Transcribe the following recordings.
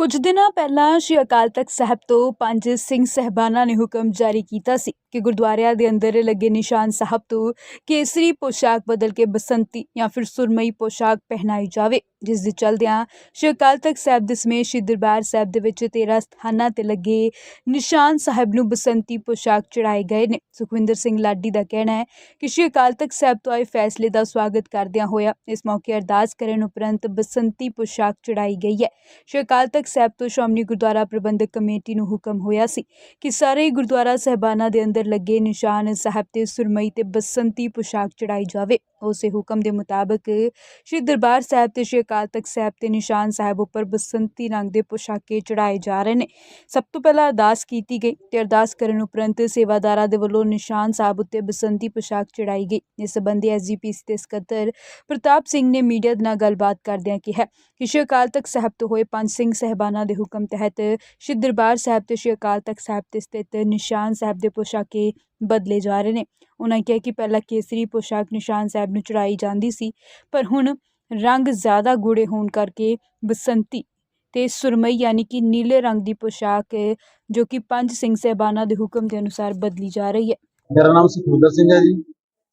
ਕੁਝ ਦਿਨਾਂ ਪਹਿਲਾਂ ਸ਼੍ਰੀ ਅਕਾਲ ਤਖਤ ਸਾਹਿਬ ਤੋਂ ਪੰਜ ਸਿੰਘ ਸਹਿਬਾਨਾਂ ਨੇ ਹੁਕਮ ਜਾਰੀ ਕੀਤਾ ਸੀ। ਕਿ ਗੁਰਦੁਆਰਿਆਂ ਦੇ ਅੰਦਰ ਲੱਗੇ ਨਿਸ਼ਾਨ ਸਾਹਿਬ ਤੋਂ ਕੇਸਰੀ ਪੋਸ਼ਾਕ ਬਦਲ ਕੇ ਬਸੰਤੀ ਜਾਂ ਫਿਰ ਸੁਰਮਈ ਪੋਸ਼ਾਕ ਪਹਿਨਾਈ ਜਾਵੇ, ਜਿਸ ਦੇ ਚਲਦਿਆਂ ਸ਼੍ਰੀ ਅਕਾਲ ਤਖਤ ਸਾਹਿਬ ਦੇ ਸਮੇਤ ਸ਼੍ਰੀ ਦਰਬਾਰ ਸਾਹਿਬ ਦੇ ਵਿੱਚ 13 ਸਥਾਨਾਂ ਤੇ ਲੱਗੇ ਨਿਸ਼ਾਨ ਸਾਹਿਬ ਨੂੰ ਬਸੰਤੀ ਪੋਸ਼ਾਕ ਚੜਾਏ ਗਏ ਨੇ। ਸੁਖਵਿੰਦਰ ਸਿੰਘ ਲਾਡੀ ਦਾ ਕਹਿਣਾ ਹੈ ਕਿ ਸ਼੍ਰੀ ਅਕਾਲ ਤਖਤ ਸਾਹਿਬ ਤੋਂ ਆਏ ਫੈਸਲੇ ਦਾ ਸਵਾਗਤ ਕਰਦਿਆਂ ਹੋਇਆ ਇਸ ਮੌਕੇ ਅਰਦਾਸ ਕਰਨ ਉਪਰੰਤ ਬਸੰਤੀ ਪੋਸ਼ਾਕ ਚੜਾਈ ਗਈ ਹੈ। ਸ਼੍ਰੀ ਅਕਾਲ ਤਖਤ ਸਾਹਿਬ ਤੋਂ ਸ਼੍ਰੋਮਣੀ ਗੁਰਦੁਆਰਾ ਪ੍ਰਬੰਧਕ ਕਮੇਟੀ ਨੂੰ ਹੁਕਮ ਹੋਇਆ ਸੀ ਕਿ ਸਾਰੇ ਹੀ ਗੁਰਦੁਆਰਾ ਸਹਿਬਾਨਾਂ ਦੇ ਅੰਦਰ ਲੱਗੇ ਨਿਸ਼ਾਨ ਸਾਹਿਬ ਤੇ ਸੁਰਮਈ ਤੇ ਬਸੰਤੀ ਪੁਸ਼ਾਕ ਚੜਾਈ ਜਾਵੇ। ਉਸੇ ਹੁਕਮ ਦੇ ਮੁਤਾਬਕ ਸ਼੍ਰੀ ਦਰਬਾਰ ਸਾਹਿਬ ਤੇ ਸ਼੍ਰੀ ਅਕਾਲ ਤਖਤ ਸਾਹਿਬ ਤੇ ਨਿਸ਼ਾਨ ਸਾਹਿਬ ਉੱਪਰ ਬਸੰਤੀ ਰੰਗ ਦੇ ਪੁਸ਼ਾਕੇ ਚੜਾਏ ਜਾ ਰਹੇ ਨੇ। ਸਭ ਤੋਂ ਪਹਿਲਾਂ ਅਰਦਾਸ ਕੀਤੀ ਗਈ ਤੇ ਅਰਦਾਸ ਕਰਨ ਉਪਰੰਤ ਸੇਵਾਦਾਰਾਂ ਦੇ ਵੱਲੋਂ ਨਿਸ਼ਾਨ ਸਾਹਿਬ ਉੱਤੇ ਬਸੰਤੀ ਪੁਸ਼ਾਕ ਚੜਾਈ ਗਈ। ਇਸ ਸੰਬੰਧੀ ਐਸਜੀਪੀਸੀ ਦੇ ਸਕੱਤਰ ਪ੍ਰਤਾਪ ਸਿੰਘ ਨੇ ਮੀਡੀਆ ਦੇ ਨਾਲ ਗੱਲਬਾਤ ਕਰਦਿਆਂ ਕਿਹਾ ਕਿ ਸ਼੍ਰੀ ਅਕਾਲ ਤਖਤ ਸਾਹਿਬ ਤੋਂ ਹੋਏ ਪੰਜ ਸਿੰਘ ਸਹਿਬਾਨਾਂ ਦੇ ਹੁਕਮ ਤਹਿਤ ਸ਼੍ਰੀ ਦਰਬਾਰ ਸਾਹਿਬ ਤੇ ਸ਼੍ਰੀ ਅਕਾਲ ਤਖਤ ਸਾਹਿਬ ਤੇ ਸਥਿਤ ਨਿਸ਼ਾਨ ਸਾਹਿਬ ਦੇ ਪੁਸ਼ਾਕੇ ਬਦਲੇ ਜਾ ਰਹੇ ਨੇ। ਉਹਨਾਂ ਕਿਹਾ ਕਿ ਪਹਿਲਾਂ ਕੇਸਰੀ ਪੋਸ਼ਾਕ ਨਿਸ਼ਾਨ ਸਾਹਿਬ ਨੂੰ ਚੜਾਈ ਜਾਂਦੀ ਸੀ ਪਰ ਹੁਣ ਰੰਗ ਜ਼ਿਆਦਾ ਗੂੜੇ ਹੋਣ ਕਰਕੇ ਬਸੰਤੀ ਤੇ ਸੁਰਮਈ ਯਾਨੀ ਕਿ ਨੀਲੇ ਰੰਗ ਦੀ ਪੋਸ਼ਾਕ ਹੈ, ਜੋ ਕਿ ਪੰਜ ਸਿੰਘ ਸਹਿਬਾਨਾਂ ਦੇ ਹੁਕਮ ਦੇ ਅਨੁਸਾਰ ਬਦਲੀ ਜਾ ਰਹੀ ਹੈ। ਮੇਰਾ ਨਾਮ ਸੁਖਵਿੰਦਰ ਸਿੰਘ ਹੈ ਜੀ।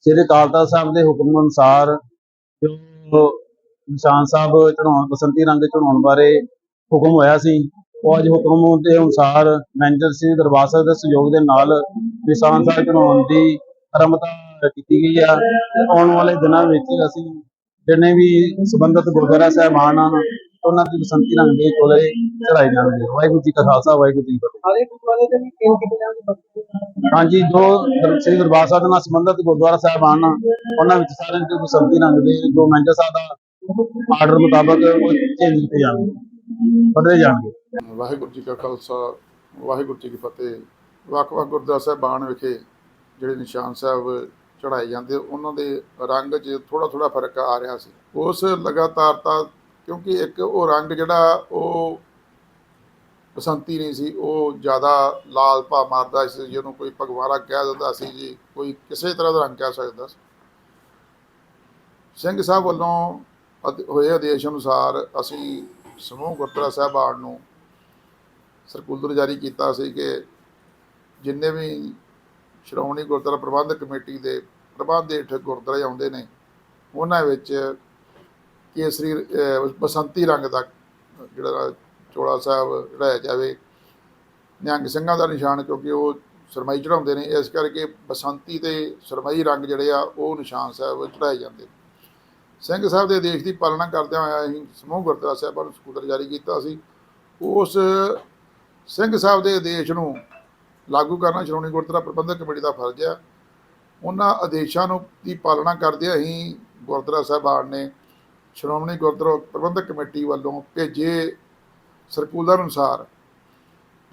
ਸ੍ਰੀ ਅਕਾਲ ਤਖਤ ਸਾਹਿਬ ਦੇ ਹੁਕਮ ਅਨੁਸਾਰ ਜੋ ਨਿਸ਼ਾਨ ਸਾਹਿਬ ਚੜਾਉਣ ਬਸੰਤੀ ਰੰਗ ਚੜਾਉਣ ਬਾਰੇ ਹੁਕਮ ਹੋਇਆ ਸੀ ਉਹ ਅੱਜ ਹੁਕਮ ਦੇ ਅਨੁਸਾਰ ਮੈਨੇਜਰ ਸ੍ਰੀ ਦਰਬਾਰ ਸਾਹਿਬ ਦੇ ਸਹਿਯੋਗ ਦੇ ਨਾਲ ਨਿਸ਼ਾਨ ਸਾਹਿਬ ਚੜਾਉਣ ਦੀ ਆਰੰਭਤਾ ਕੀਤੀ ਗਈ ਆ ਤੇ ਆਉਣ ਵਾਲੇ ਦਿਨਾਂ ਵਿੱਚ ਅਸੀਂ ਜਿੰਨੇ ਵੀ ਸੰਬੰਧਿਤ ਗੁਰਦੁਆਰਾ ਸਾਹਿਬਾਨ ਹਨ ਉਹਨਾਂ ਦੀ ਬਸੰਤੀ ਰੰਗ ਦੇ ਕੋਲੇ ਚੜਾਈ ਜਾਣਗੇ। ਵਾਹਿਗੁਰੂ ਜੀ ਕਾ ਖਾਲਸਾ ਵਾਹਿਗੁਰੂ ਜੀ ਕੀ ਫਤਿਹ। ਹਾਂਜੀ ਜੋ ਸ੍ਰੀ ਦਰਬਾਰ ਸਾਹਿਬ ਦੇ ਨਾਲ ਸੰਬੰਧਿਤ ਗੁਰਦੁਆਰਾ ਸਾਹਿਬ ਹਨ ਉਹਨਾਂ ਵਿੱਚ ਸਾਰਿਆਂ ਦੇ ਬਸੰਤੀ ਰੰਗ ਦੇ ਜੋ ਮੈਨੇਜਰ ਸਾਹਿਬ ਦਾ ਆਰਡਰ ਮੁਤਾਬਕ ਉਹ ਚੇਂਜ ਕੀਤੇ ਜਾਣਗੇ ਬਦਲੇ ਜਾਣਗੇ। ਵਾਹਿਗੁਰੂ ਜੀ ਕਾ ਖਾਲਸਾ, ਵਾਹਿਗੁਰੂ ਜੀ ਕੀ ਫਤਿਹ। ਵੱਖ-ਵੱਖ ਗੁਰਦੁਆਰਾ ਸਾਹਿਬਾਨ ਵਿਖੇ ਜਿਹੜੇ ਨਿਸ਼ਾਨ ਸਾਹਿਬ ਚੜਾਏ ਜਾਂਦੇ, ਉਹਨਾਂ ਦੇ ਰੰਗ 'ਚ ਥੋੜਾ ਥੋੜਾ ਫ਼ਰਕ ਆ ਰਿਹਾ ਸੀ। ਉਸ ਲਗਾਤਾਰਤਾ ਕਿਉਂਕਿ ਇੱਕ ਉਹ ਰੰਗ ਜਿਹੜਾ ਉਹ ਬਸੰਤੀ ਨਹੀਂ ਸੀ, ਉਹ ਜ਼ਿਆਦਾ ਲਾਲ ਭਾ ਮਾਰਦਾ ਸੀ, ਜਿਹਨੂੰ ਕੋਈ ਭਗਵਾਰਾ ਕਹਿ ਦਿੰਦਾ ਸੀ ਜੀ, ਕੋਈ ਕਿਸੇ ਤਰ੍ਹਾਂ ਦਾ ਰੰਗ ਕਹਿ ਸਕਦਾ ਸਿੰਘ ਸਾਹਿਬ ਵੱਲੋਂ ਅਦ- ਹੋਏ ਆਦੇਸ਼ ਅਨੁਸਾਰ ਅਸੀਂ ਸਮੂਹ ਗੁਰਦੁਆਰਾ ਸਾਹਿਬਾਨ ਨੂੰ ਸਰਕੂਲਰ ਜਾਰੀ ਕੀਤਾ ਸੀ ਕਿ ਜਿੰਨੇ ਵੀ ਸ਼੍ਰੋਮਣੀ ਗੁਰਦੁਆਰਾ ਪ੍ਰਬੰਧਕ ਕਮੇਟੀ ਦੇ ਪ੍ਰਬੰਧ ਹੇਠ ਗੁਰਦੁਆਰੇ ਆਉਂਦੇ ਨੇ, ਉਹਨਾਂ ਵਿੱਚ ਕੇਸਰੀ ਬਸੰਤੀ ਰੰਗ ਦਾ ਜਿਹੜਾ ਚੋਲਾ ਸਾਹਿਬ ਚੜਾਇਆ ਜਾਵੇ, ਨਿਹੰਗ ਸਿੰਘਾਂ ਦਾ ਨਿਸ਼ਾਨ, ਕਿਉਂਕਿ ਉਹ ਸਰਮਾਈ ਚੜਾਉਂਦੇ ਨੇ, ਇਸ ਕਰਕੇ ਬਸੰਤੀ ਤੇ ਸਰਮਾਈ ਰੰਗ ਜਿਹੜੇ ਆ, ਉਹ ਨਿਸ਼ਾਨ ਸਾਹਿਬ ਚੜਾਏ ਜਾਂਦੇ ਸਿੰਘ ਸਾਹਿਬ ਦੇ ਆਦੇਸ਼ ਦੀ ਪਾਲਣਾ ਕਰਦਿਆਂ ਹੋਇਆ ਅਸੀਂ ਸਮੂਹ ਗੁਰਦੁਆਰਾ ਸਾਹਿਬਾਂ ਨੂੰ ਸਕੂਟਰ ਜਾਰੀ ਕੀਤਾ ਸੀ। ਉਸ ਸਿੰਘ ਸਾਹਿਬ ਦੇ ਆਦੇਸ਼ ਨੂੰ ਲਾਗੂ ਕਰਨਾ ਸ਼੍ਰੋਮਣੀ ਗੁਰਦੁਆਰਾ ਪ੍ਰਬੰਧਕ ਕਮੇਟੀ ਦਾ ਫਰਜ਼ ਹੈ ਉਹਨਾਂ ਆਦੇਸ਼ਾਂ ਨੂੰ ਦੀ ਪਾਲਣਾ ਕਰਦੇ ਹੀ ਗੁਰਦੁਆਰਾ ਸਾਹਿਬਾਨ ਨੇ ਸ਼੍ਰੋਮਣੀ ਗੁਰਦੁਆਰਾ ਪ੍ਰਬੰਧਕ ਕਮੇਟੀ ਵੱਲੋਂ ਭੇਜੇ ਸਰਕੂਲਰ ਅਨੁਸਾਰ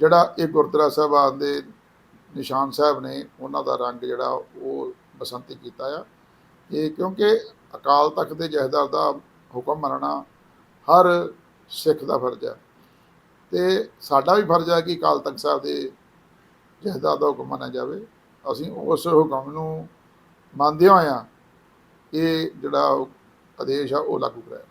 ਜਿਹੜਾ ਇਹ ਗੁਰਦੁਆਰਾ ਸਾਹਿਬਾਨ ਦੇ ਨਿਸ਼ਾਨ ਸਾਹਿਬ ਨੇ ਉਹਨਾਂ ਦਾ ਰੰਗ ਜਿਹੜਾ ਉਹ ਬਸੰਤੀ ਕੀਤਾ ਆ। ਇਹ ਕਿਉਂਕਿ ਅਕਾਲ ਤਖਤ ਦੇ ਜਹੇਦਾਰ ਦਾ ਹੁਕਮ ਮੰਨਣਾ ਹਰ ਸਿੱਖ ਦਾ ਫਰਜ਼ ਹੈ ਤੇ ਸਾਡਾ ਵੀ ਫਰਜ਼ ਹੈ ਕਿ ਅਕਾਲ ਤਖਤ ਸਾਹਿਬ ਦੇ ਜਹੇਦਾਰ ਦਾ ਹੁਕਮ ਮੰਨਿਆ ਜਾਵੇ। ਅਸੀਂ ਉਸ ਹੁਕਮ ਨੂੰ ਮੰਨਦੇ ਹੋਇਆ ਇਹ ਜਿਹੜਾ ਆਦੇਸ਼ ਆ, ਉਹ ਲਾਗੂ ਕਰਾਇਆ।